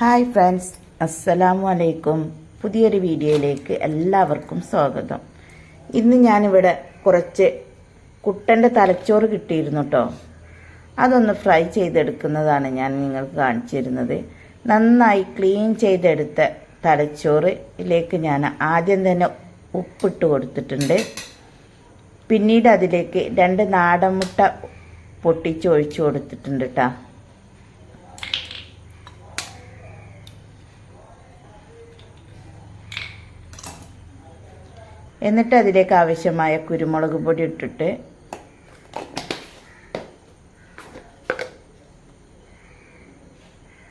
Hi friends അസ്സലാമു അലൈക്കും. പുതിയൊരു വീഡിയോയിലേക്ക് എല്ലാവർക്കും സ്വാഗതം. ഇന്ന് ഞാനിവിടെ കുറച്ച് കുട്ടന്റെ തലച്ചോറ് കിട്ടിയിരുന്നു കേട്ടോ അതൊന്ന് ഫ്രൈ ചെയ്തെടുക്കുന്നതാണ് ഞാൻ നിങ്ങൾക്ക് കാണിച്ചിരുന്നത്. നന്നായി ക്ലീൻ ചെയ്തെടുത്ത തലച്ചോറിലേക്ക് ഞാൻ ആദ്യം തന്നെ ഉപ്പിട്ട് കൊടുത്തിട്ടുണ്ട്. പിന്നീട് അതിലേക്ക് രണ്ട് നാടൻ മുട്ട പൊട്ടിച്ചൊഴിച്ചു കൊടുത്തിട്ടുണ്ട് കേട്ടോ എന്നിട്ട് അതിലേക്ക് ആവശ്യമായ കുരുമുളക് പൊടി ഇട്ടിട്ട്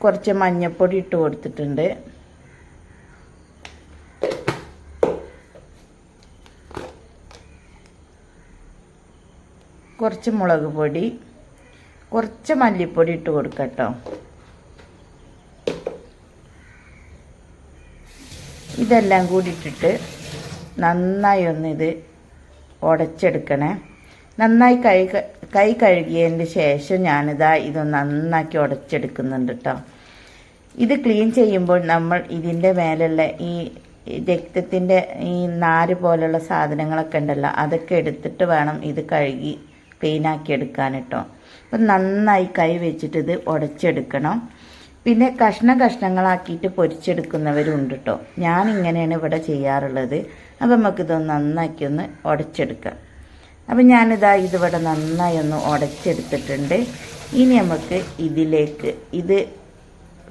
കുറച്ച് മഞ്ഞൾപ്പൊടി ഇട്ട് കൊടുത്തിട്ടുണ്ട്. കുറച്ച് മുളക് പൊടി കുറച്ച് മല്ലിപ്പൊടി ഇട്ട് കൊടുക്കട്ടോ. ഇതെല്ലാം കൂടി ഇട്ടിട്ട് നന്നായി ഒന്നിത് ഉടച്ചെടുക്കണേ നന്നായി കൈ കൈ കഴുകിയതിന് ശേഷം ഞാനിതാ ഇത് നന്നാക്കി ഉടച്ചെടുക്കുന്നുണ്ട് കേട്ടോ ഇത് ക്ലീൻ ചെയ്യുമ്പോൾ നമ്മൾ ഇതിന്റെ മേലുള്ള ഈ രക്തത്തിന്റെ ഈ നാര് പോലുള്ള സാധനങ്ങളൊക്കെ ഉണ്ടല്ലോ അതൊക്കെ എടുത്തിട്ട് വേണം ഇത് കഴുകി ക്ലീനാക്കി എടുക്കാൻ കേട്ടോ അപ്പം നന്നായി കൈ വെച്ചിട്ട് ഇത് ഉടച്ചെടുക്കണം പിന്നെ കഷ്ണ കഷ്ണങ്ങളാക്കിയിട്ട് പൊരിച്ചെടുക്കുന്നവരുണ്ട് കേട്ടോ ഞാൻ ഇങ്ങനെയാണ് ഇവിടെ ചെയ്യാറുള്ളത്. അപ്പം നമുക്കിതൊന്ന് നന്നാക്കി ഒന്ന് ഉടച്ചെടുക്കാം അപ്പം ഞാനിതാ ഇതിവിടെ നന്നായി ഒന്ന് ഉടച്ചെടുത്തിട്ടുണ്ട് ഇനി നമുക്ക് ഇതിലേക്ക് ഇത്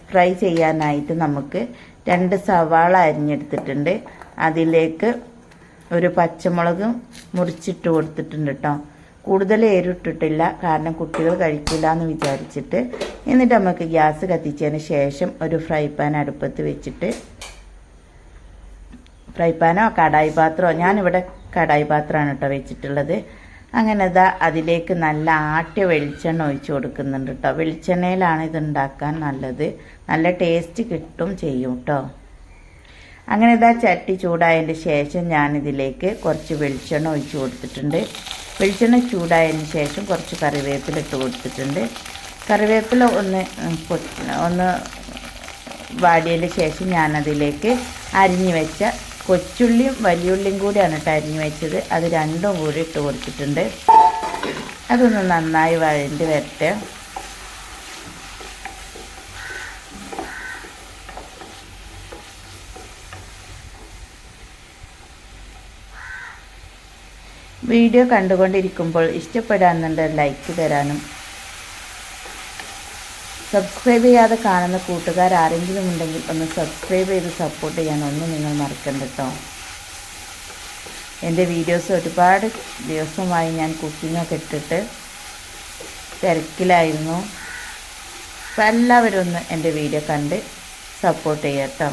ഫ്രൈ ചെയ്യാനായിട്ട് നമുക്ക് രണ്ട് സവാള അരിഞ്ഞെടുത്തിട്ടുണ്ട്. അതിലേക്ക് ഒരു പച്ചമുളകും മുറിച്ചിട്ട് കൊടുത്തിട്ടുണ്ട് കേട്ടോ കൂടുതൽ എരിട്ടിട്ടില്ല കാരണം കുട്ടികൾ കഴിക്കില്ല എന്ന് വിചാരിച്ചിട്ട്. എന്നിട്ട് നമുക്ക് ഗ്യാസ് കത്തിച്ചതിന് ശേഷം ഒരു ഫ്രൈ പാൻ അടുപ്പത്ത് വെച്ചിട്ട് ഫ്രൈ പാനോ കടായി പാത്രമോ ഞാനിവിടെ കടായി പാത്രമാണ് കേട്ടോ വെച്ചിട്ടുള്ളത്. അങ്ങനെ ഇതാ അതിലേക്ക് നല്ല ആട്ടിയ വെളിച്ചെണ്ണ ഒഴിച്ചു കൊടുക്കുന്നുണ്ട് കേട്ടോ. വെളിച്ചെണ്ണയിലാണ് ഇത് ഉണ്ടാക്കാൻ നല്ലത്. നല്ല ടേസ്റ്റ് കിട്ടും ചെയ്യും കേട്ടോ. അങ്ങനെ ഇതാ ചട്ടി ചൂടായതിന്റെ ശേഷം ഞാനിതിലേക്ക് കുറച്ച് വെളിച്ചെണ്ണ ഒഴിച്ചു കൊടുത്തിട്ടുണ്ട്. വെളിച്ചെണ്ണ ചൂടായതിന് ശേഷം കുറച്ച് കറിവേപ്പില ഇട്ട് കൊടുത്തിട്ടുണ്ട്. കറിവേപ്പില ഒന്ന് ഒന്ന് വാടിയതിന് ശേഷം ഞാനതിലേക്ക് അരിഞ്ഞു വെച്ച കൊച്ചുള്ളിയും വലിയുള്ളിയും കൂടിയാണ് കേട്ടോ അരിഞ്ഞു വെച്ചത്. അത് രണ്ടും കൂടി ഇട്ട് കൊടുത്തിട്ടുണ്ട്. അതൊന്ന് നന്നായി വഴണ്ടി വരട്ടെ. വീഡിയോ കണ്ടുകൊണ്ടിരിക്കുമ്പോൾ ഇഷ്ടപ്പെടാന്നുണ്ട് ലൈക്ക് തരാനും സബ്സ്ക്രൈബ് ചെയ്യാതെ കാണുന്ന കൂട്ടുകാർ ആരെങ്കിലും ഉണ്ടെങ്കിൽ ഒന്ന് സബ്സ്ക്രൈബ് ചെയ്ത് സപ്പോർട്ട് ചെയ്യാൻ ഒന്നും നിങ്ങൾ മറക്കണ്ട കേട്ടോ എന്റെ വീഡിയോസ് ഒരുപാട് ദിവസമായി ഞാൻ കുക്കിങ്ങൊക്കെ ഇട്ടിട്ട് തിരക്കിലായിരുന്നു. അപ്പം എല്ലാവരും ഒന്ന് എന്റെ വീഡിയോ കണ്ട് സപ്പോർട്ട് ചെയ്യാം കേട്ടോ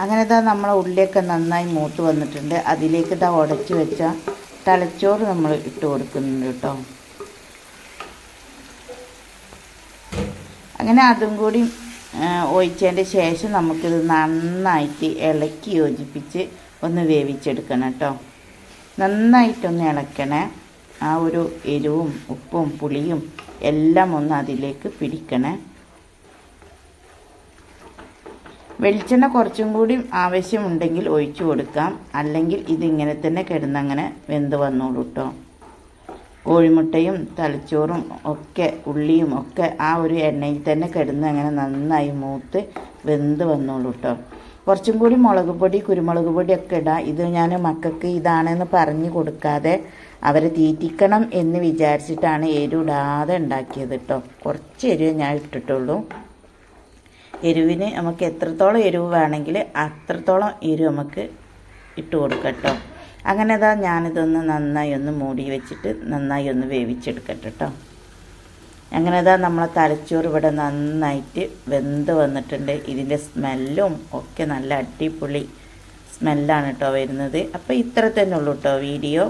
അങ്ങനെ ഇതാ നമ്മളെ ഉള്ളിയൊക്കെ നന്നായി മൂത്ത് വന്നിട്ടുണ്ട്. അതിലേക്ക് ഇതാ ഉടച്ച് വെച്ച തലച്ചോറ് നമ്മൾ ഇട്ട് കൊടുക്കുന്നുണ്ട് കേട്ടോ. അങ്ങനെ അതും കൂടി ഒഴിച്ചതിന്റെ ശേഷം നമുക്കിത് നന്നായിട്ട് ഇളക്കി യോജിപ്പിച്ച് ഒന്ന് വേവിച്ചെടുക്കണം കേട്ടോ. നന്നായിട്ടൊന്ന് ഇളക്കണേ. ആ ഒരു എരിവും ഉപ്പും പുളിയും എല്ലാം ഒന്ന് അതിലേക്ക് പിടിക്കണേ. വെളിച്ചെണ്ണ കുറച്ചും കൂടി ആവശ്യമുണ്ടെങ്കിൽ ഒഴിച്ചു കൊടുക്കാം. അല്ലെങ്കിൽ ഇതിങ്ങനെ തന്നെ കിടന്നങ്ങനെ വെന്ത് വന്നോളൂ കേട്ടോ കോഴിമുട്ടയും തലച്ചോറും ഒക്കെ ഉള്ളിയും ഒക്കെ ആ ഒരു എണ്ണയിൽ തന്നെ കിടന്ന് അങ്ങനെ നന്നായി മൂത്ത് വെന്ത് വന്നോളൂ കേട്ടോ കുറച്ചും കൂടി മുളക് പൊടി കുരുമുളക് പൊടി ഒക്കെ ഇടാം. ഇത് ഞാൻ മക്കൾക്ക് ഇതാണെന്ന് പറഞ്ഞു കൊടുക്കാതെ അവരെ തീറ്റിക്കണം എന്ന് വിചാരിച്ചിട്ടാണ് എരിവിടാതെ ഉണ്ടാക്കിയത് കേട്ടോ കുറച്ച് എരിവ് ഞാൻ ഇട്ടിട്ടുള്ളൂ. എരിവിന് നമുക്ക് എത്രത്തോളം എരിവ് വേണമെങ്കിൽ അത്രത്തോളം എരിവ് നമുക്ക് ഇട്ട് കൊടുക്കട്ടോ അങ്ങനെ ഇതാ ഞാനിതൊന്ന് നന്നായി ഒന്ന് മൂടി വെച്ചിട്ട് നന്നായി ഒന്ന് വേവിച്ചെടുക്കട്ടെ കേട്ടോ. അങ്ങനെ ഇതാ നമ്മളെ തലച്ചോറ് ഇവിടെ നന്നായിട്ട് വെന്ത് വന്നിട്ടുണ്ട്. ഇതിന്റെ സ്മെല്ലും ഒക്കെ നല്ല അടിപൊളി സ്മെല്ലാണ് കേട്ടോ വരുന്നത്. അപ്പോൾ ഇത്ര തന്നെ ഉള്ളൂ കേട്ടോ വീഡിയോ.